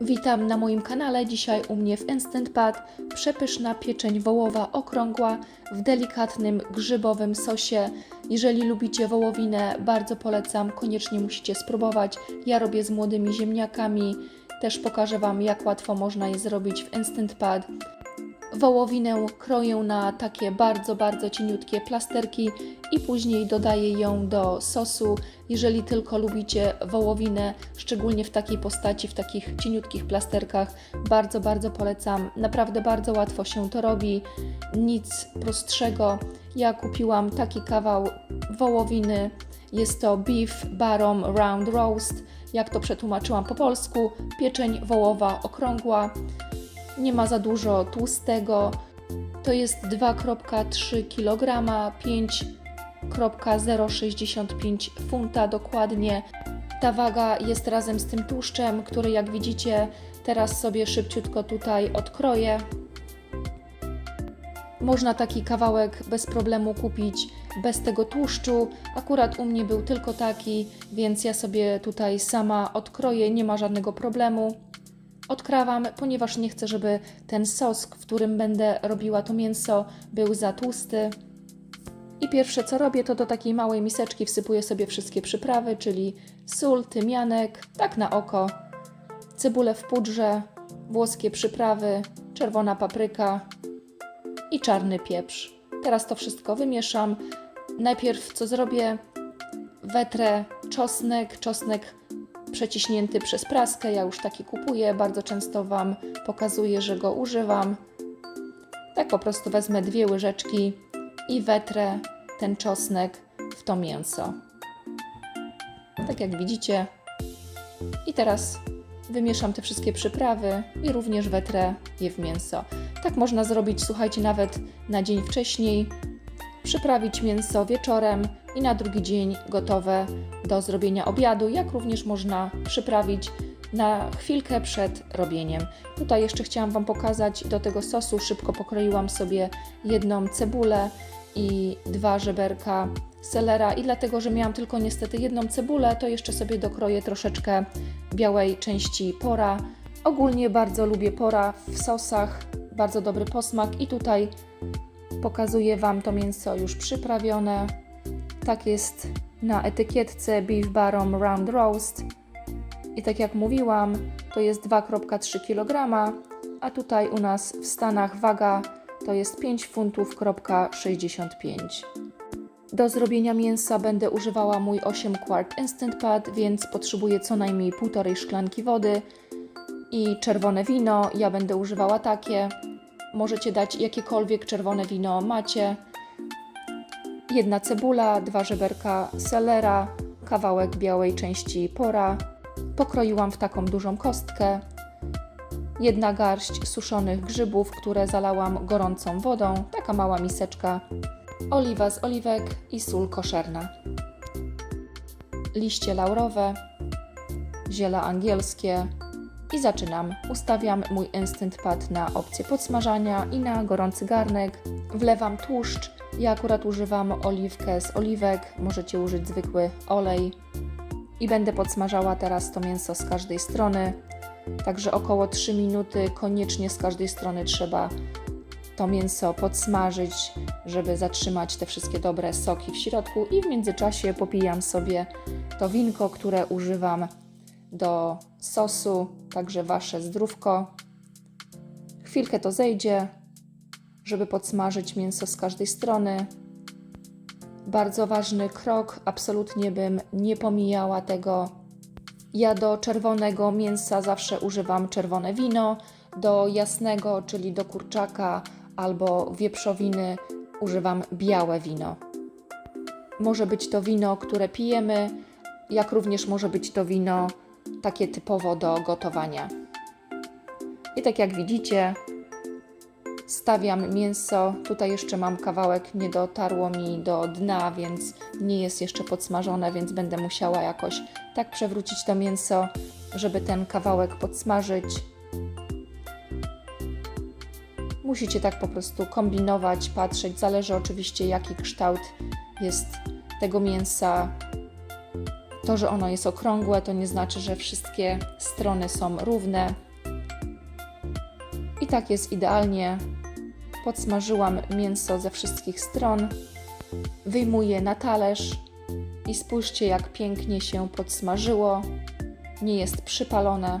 Witam na moim kanale. Dzisiaj u mnie w Instant Pad przepyszna pieczeń wołowa okrągła w delikatnym grzybowym sosie. Jeżeli lubicie wołowinę, bardzo polecam, koniecznie musicie spróbować. Ja robię z młodymi ziemniakami. Też pokażę Wam, jak łatwo można je zrobić w Instant Pad. Wołowinę kroję na takie bardzo, bardzo cieniutkie plasterki i później dodaję ją do sosu. Jeżeli tylko lubicie wołowinę, szczególnie w takiej postaci, w takich cieniutkich plasterkach, bardzo, bardzo polecam. Naprawdę bardzo łatwo się to robi. Nic prostszego. Ja kupiłam taki kawał wołowiny. Jest to beef barom round roast. Jak to przetłumaczyłam po polsku, pieczeń wołowa okrągła nie ma za dużo tłustego. To jest 2,3 kg, 5,065 funta dokładnie. Ta waga jest razem z tym tłuszczem, który jak widzicie teraz sobie szybciutko tutaj odkroję. Można taki kawałek bez problemu kupić bez tego tłuszczu. Akurat u mnie był tylko taki, więc ja sobie tutaj sama odkroję, nie ma żadnego problemu odkrawam, ponieważ nie chcę, żeby ten sos, w którym będę robiła to mięso, był za tłusty. I pierwsze co robię, to do takiej małej miseczki wsypuję sobie wszystkie przyprawy, czyli sól, tymianek, tak na oko, cebulę w pudrze, włoskie przyprawy, czerwona papryka i czarny pieprz. Teraz to wszystko wymieszam. Najpierw co zrobię? Wetrę czosnek, czosnek przeciśnięty przez praskę. Ja już taki kupuję, bardzo często Wam pokazuję, że go używam. Tak po prostu wezmę dwie łyżeczki i wetrę ten czosnek w to mięso. Tak jak widzicie. I teraz wymieszam te wszystkie przyprawy i również wetrę je w mięso. Tak można zrobić, słuchajcie, nawet na dzień wcześniej. Przyprawić mięso wieczorem i na drugi dzień gotowe do zrobienia obiadu, jak również można przyprawić na chwilkę przed robieniem. Tutaj jeszcze chciałam Wam pokazać do tego sosu, szybko pokroiłam sobie jedną cebulę i dwa żeberka selera i dlatego, że miałam tylko niestety jedną cebulę, to jeszcze sobie dokroję troszeczkę białej części pora. Ogólnie bardzo lubię pora w sosach, bardzo dobry posmak i tutaj pokazuję Wam to mięso już przyprawione. Tak jest na etykietce Beef Baron Round Roast. I tak jak mówiłam, to jest 2,3 kg, a tutaj u nas w Stanach waga to jest 5 funtów, 65. Do zrobienia mięsa będę używała mój 8 quart Instant Pad, więc potrzebuję co najmniej półtorej szklanki wody i czerwone wino. Ja będę używała takie. Możecie dać jakiekolwiek czerwone wino macie jedna cebula, dwa żeberka selera, kawałek białej części pora. Pokroiłam w taką dużą kostkę. Jedna garść suszonych grzybów, które zalałam gorącą wodą, taka mała miseczka. Oliwa z oliwek i sól koszerna. Liście laurowe, ziela angielskie i zaczynam. Ustawiam mój Instant Pad na opcję podsmażania i na gorący garnek. Wlewam tłuszcz ja akurat używam oliwkę z oliwek, możecie użyć zwykły olej. I będę podsmażała teraz to mięso z każdej strony. Także około 3 minuty koniecznie z każdej strony trzeba to mięso podsmażyć, żeby zatrzymać te wszystkie dobre soki w środku. I w międzyczasie popijam sobie to winko, które używam do sosu, także wasze zdrówko. Chwilkę to zejdzie, żeby podsmażyć mięso z każdej strony. Bardzo ważny krok, absolutnie bym nie pomijała tego. Ja do czerwonego mięsa zawsze używam czerwone wino, do jasnego, czyli do kurczaka albo wieprzowiny, używam białe wino. Może być to wino, które pijemy, jak również może być to wino takie typowo do gotowania. I tak jak widzicie, stawiam mięso. Tutaj jeszcze mam kawałek, nie dotarło mi do dna, więc nie jest jeszcze podsmażone, więc będę musiała jakoś tak przewrócić to mięso, żeby ten kawałek podsmażyć. Musicie tak po prostu kombinować, patrzeć. Zależy oczywiście, jaki kształt jest tego mięsa. To, że ono jest okrągłe, to nie znaczy, że wszystkie strony są równe I tak jest idealnie. Podsmażyłam mięso ze wszystkich stron. Wyjmuję na talerz i spójrzcie, jak pięknie się podsmażyło. Nie jest przypalone.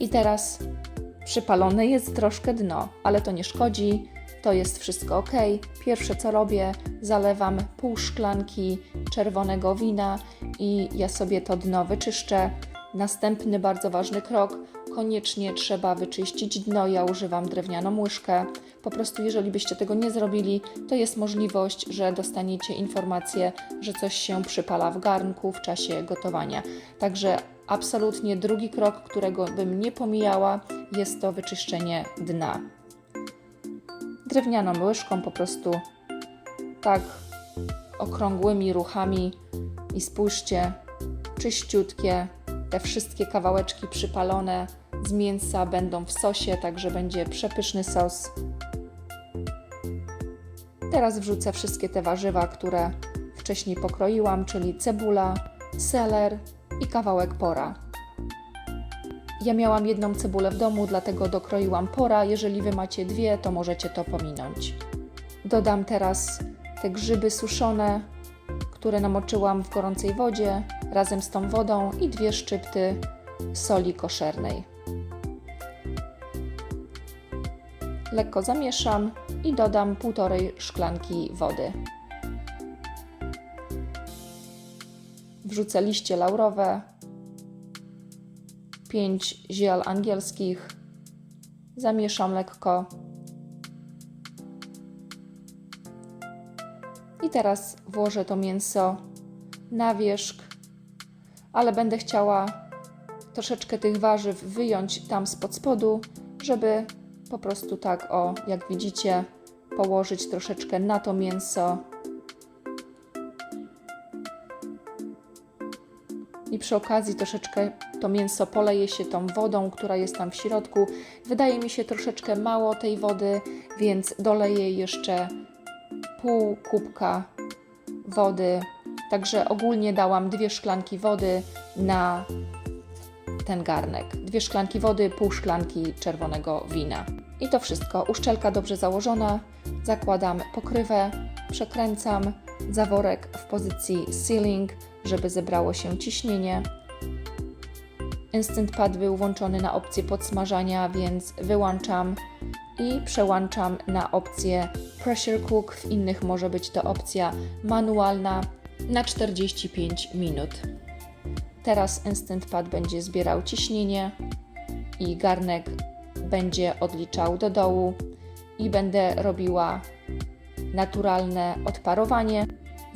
I teraz przypalone jest troszkę dno, ale to nie szkodzi. To jest wszystko ok. Pierwsze co robię, zalewam pół szklanki czerwonego wina i ja sobie to dno wyczyszczę. Następny bardzo ważny krok, koniecznie trzeba wyczyścić dno. Ja używam drewnianą łyżkę. Po prostu, jeżeli byście tego nie zrobili, to jest możliwość, że dostaniecie informację, że coś się przypala w garnku w czasie gotowania. Także absolutnie drugi krok, którego bym nie pomijała, jest to wyczyszczenie dna. Drewnianą łyżką po prostu tak okrągłymi ruchami i spójrzcie, czyściutkie, te wszystkie kawałeczki przypalone z mięsa będą w sosie, także będzie przepyszny sos. Teraz wrzucę wszystkie te warzywa, które wcześniej pokroiłam, czyli cebula, seler i kawałek pora. Ja miałam jedną cebulę w domu, dlatego dokroiłam pora. Jeżeli wy macie dwie, to możecie to pominąć. Dodam teraz te grzyby suszone, które namoczyłam w gorącej wodzie razem z tą wodą i dwie szczypty soli koszernej. Lekko zamieszam i dodam półtorej szklanki wody. Wrzucę liście laurowe, 5 ziel angielskich. Zamieszam lekko. I teraz włożę to mięso na wierzch, ale będę chciała troszeczkę tych warzyw wyjąć tam spod spodu, żeby po prostu tak o, jak widzicie, położyć troszeczkę na to mięso. I przy okazji troszeczkę to mięso poleje się tą wodą, która jest tam w środku. Wydaje mi się troszeczkę mało tej wody, więc doleję jeszcze pół kubka wody. Także ogólnie dałam dwie szklanki wody na ten garnek. Dwie szklanki wody, pół szklanki czerwonego wina. I to wszystko. Uszczelka dobrze założona. Zakładam pokrywę, przekręcam zaworek w pozycji sealing, żeby zebrało się ciśnienie. Instant Pad był włączony na opcję podsmażania, więc wyłączam i przełączam na opcję Pressure Cook. W innych może być to opcja manualna na 45 minut. Teraz Instant Pad będzie zbierał ciśnienie i garnek będzie odliczał do dołu i będę robiła naturalne odparowanie.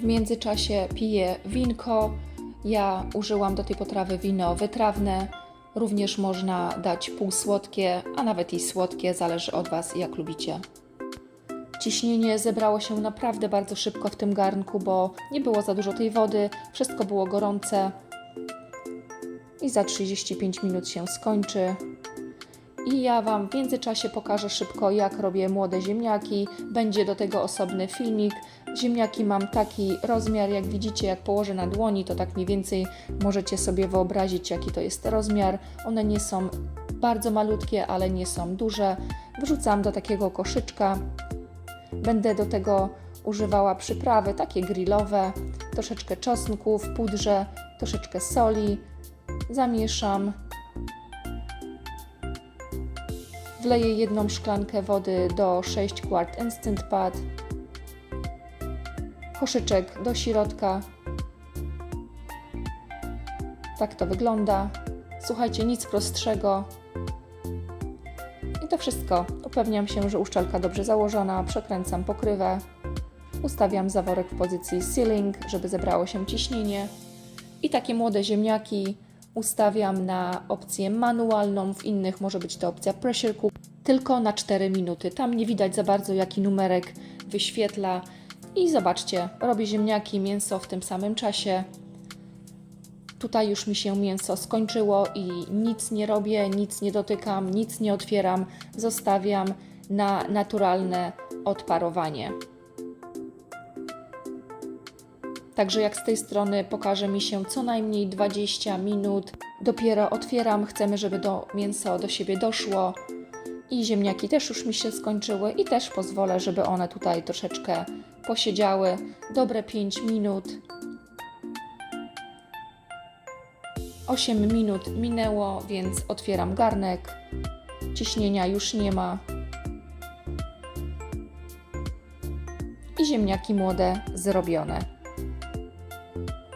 W międzyczasie piję winko. Ja użyłam do tej potrawy wino wytrawne. Również można dać półsłodkie, a nawet i słodkie, zależy od Was, jak lubicie. Ciśnienie zebrało się naprawdę bardzo szybko w tym garnku, bo nie było za dużo tej wody, wszystko było gorące i za 35 minut się skończy. I ja Wam w międzyczasie pokażę szybko, jak robię młode ziemniaki. Będzie do tego osobny filmik. Ziemniaki mam taki rozmiar, jak widzicie, jak położę na dłoni, to tak mniej więcej możecie sobie wyobrazić, jaki to jest rozmiar. One nie są bardzo malutkie, ale nie są duże. Wrzucam do takiego koszyczka. Będę do tego używała przyprawy takie grillowe, troszeczkę czosnku w pudrze, troszeczkę soli. Zamieszam. Wleję jedną szklankę wody do 6 quart Instant Pad. Koszyczek do środka. Tak to wygląda. Słuchajcie, nic prostszego. I to wszystko. Upewniam się, że uszczelka dobrze założona. Przekręcam pokrywę. Ustawiam zaworek w pozycji sealing, żeby zebrało się ciśnienie. I takie młode ziemniaki ustawiam na opcję manualną, w innych może być to opcja pressure cook, tylko na 4 minuty. Tam nie widać za bardzo jaki numerek wyświetla. I zobaczcie, robię ziemniaki, mięso w tym samym czasie. Tutaj już mi się mięso skończyło i nic nie robię, nic nie dotykam, nic nie otwieram. Zostawiam na naturalne odparowanie. Także jak z tej strony pokaże mi się co najmniej 20 minut. Dopiero otwieram, chcemy, żeby do mięso do siebie doszło. I ziemniaki też już mi się skończyły i też pozwolę, żeby one tutaj troszeczkę posiedziały. Dobre 5 minut. 8 minut minęło, więc otwieram garnek. Ciśnienia już nie ma. I ziemniaki młode zrobione.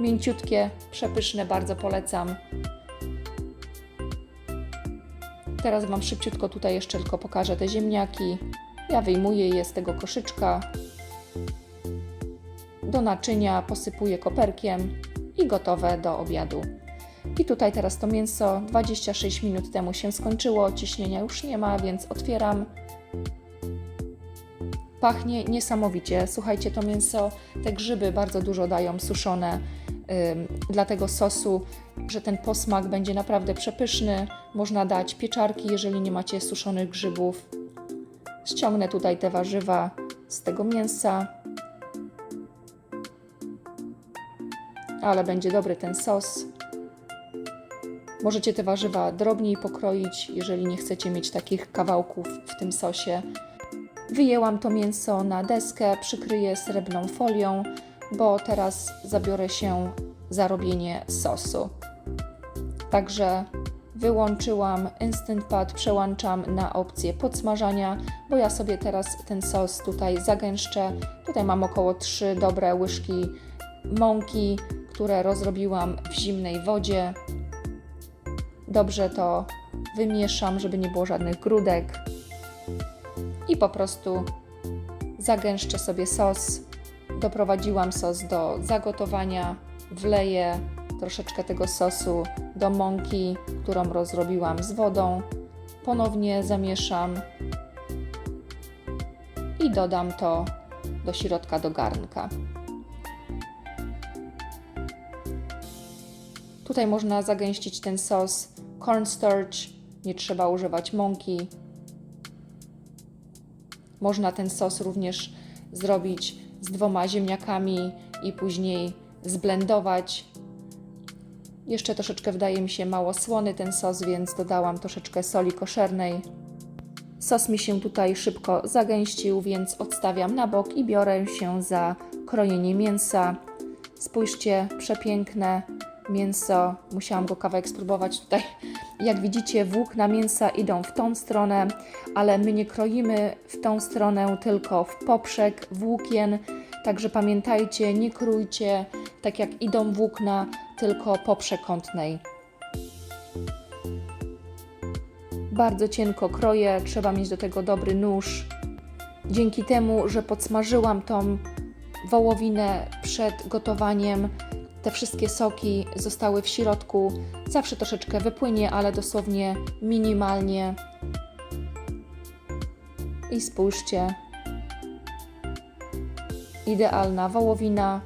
Mięciutkie, przepyszne, bardzo polecam. Teraz Wam szybciutko tutaj jeszcze tylko pokażę te ziemniaki. Ja wyjmuję je z tego koszyczka. Do naczynia posypuję koperkiem i gotowe do obiadu. I tutaj teraz to mięso 26 minut temu się skończyło, ciśnienia już nie ma, więc otwieram. Pachnie niesamowicie. Słuchajcie, to mięso, te grzyby bardzo dużo dają suszone dla tego sosu, że ten posmak będzie naprawdę przepyszny. Można dać pieczarki, jeżeli nie macie suszonych grzybów. Ściągnę tutaj te warzywa z tego mięsa. Ale będzie dobry ten sos. Możecie te warzywa drobniej pokroić, jeżeli nie chcecie mieć takich kawałków w tym sosie. Wyjęłam to mięso na deskę, przykryję srebrną folią, bo teraz zabiorę się za robienie sosu. Także wyłączyłam Instant Pot, przełączam na opcję podsmażania, bo ja sobie teraz ten sos tutaj zagęszczę. Tutaj mam około 3 dobre łyżki mąki, które rozrobiłam w zimnej wodzie. Dobrze to wymieszam, żeby nie było żadnych grudek. I po prostu zagęszczę sobie sos. Doprowadziłam sos do zagotowania. Wleję troszeczkę tego sosu do mąki, którą rozrobiłam z wodą. Ponownie zamieszam i dodam to do środka do garnka. Tutaj można zagęścić ten sos cornstarch, nie trzeba używać mąki. Można ten sos również zrobić z dwoma ziemniakami i później zblendować. Jeszcze troszeczkę wydaje mi się mało słony ten sos, więc dodałam troszeczkę soli koszernej. Sos mi się tutaj szybko zagęścił, więc odstawiam na bok i biorę się za krojenie mięsa. Spójrzcie, przepiękne mięso. Musiałam go kawałek spróbować tutaj. Jak widzicie, włókna mięsa idą w tą stronę, ale my nie kroimy w tą stronę, tylko w poprzek włókien. Także pamiętajcie, nie krójcie tak jak idą włókna, tylko po przekątnej. Bardzo cienko kroję, trzeba mieć do tego dobry nóż. Dzięki temu, że podsmażyłam tą wołowinę przed gotowaniem, te wszystkie soki zostały w środku. Zawsze troszeczkę wypłynie, ale dosłownie minimalnie. I spójrzcie. Idealna wołowina.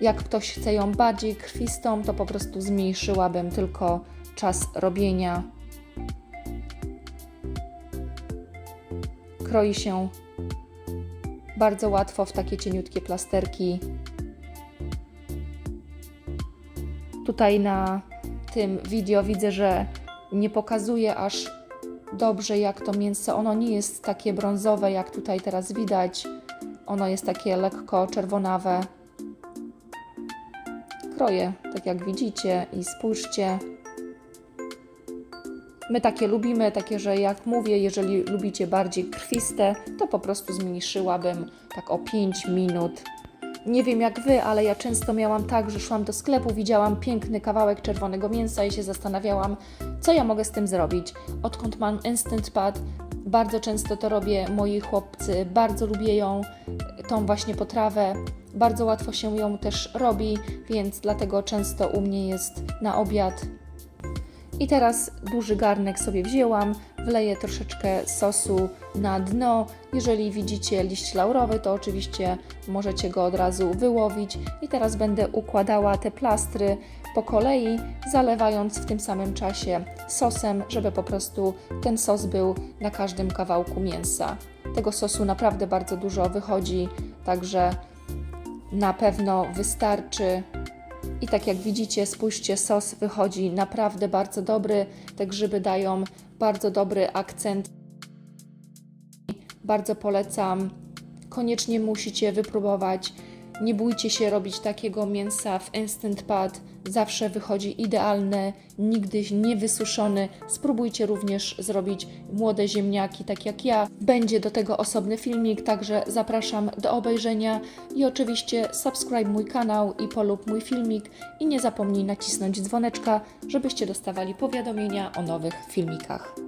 Jak ktoś chce ją bardziej krwistą, to po prostu zmniejszyłabym tylko czas robienia. Kroi się bardzo łatwo w takie cieniutkie plasterki. Tutaj na tym wideo widzę, że nie pokazuje aż dobrze jak to mięso. Ono nie jest takie brązowe jak tutaj teraz widać. Ono jest takie lekko czerwonawe. Kroję, tak jak widzicie i spójrzcie. My takie lubimy, takie, że jak mówię, jeżeli lubicie bardziej krwiste, to po prostu zmniejszyłabym tak o 5 minut. Nie wiem jak wy, ale ja często miałam tak, że szłam do sklepu, widziałam piękny kawałek czerwonego mięsa i się zastanawiałam, co ja mogę z tym zrobić. Odkąd mam Instant Pot, bardzo często to robię, moi chłopcy bardzo lubię ją, tą właśnie potrawę. Bardzo łatwo się ją też robi, więc dlatego często u mnie jest na obiad. I teraz duży garnek sobie wzięłam, wleję troszeczkę sosu na dno. Jeżeli widzicie liść laurowy, to oczywiście możecie go od razu wyłowić. I teraz będę układała te plastry po kolei, zalewając w tym samym czasie sosem, żeby po prostu ten sos był na każdym kawałku mięsa. Tego sosu naprawdę bardzo dużo wychodzi, także na pewno wystarczy. I tak jak widzicie, spójrzcie, sos wychodzi naprawdę bardzo dobry. Te grzyby dają bardzo dobry akcent. Bardzo polecam. Koniecznie musicie wypróbować. Nie bójcie się robić takiego mięsa w Instant Pot. Zawsze wychodzi idealne, nigdy nie wysuszony. Spróbujcie również zrobić młode ziemniaki, tak jak ja. Będzie do tego osobny filmik, także zapraszam do obejrzenia. I oczywiście subskryb mój kanał i polub mój filmik. I nie zapomnij nacisnąć dzwoneczka, żebyście dostawali powiadomienia o nowych filmikach.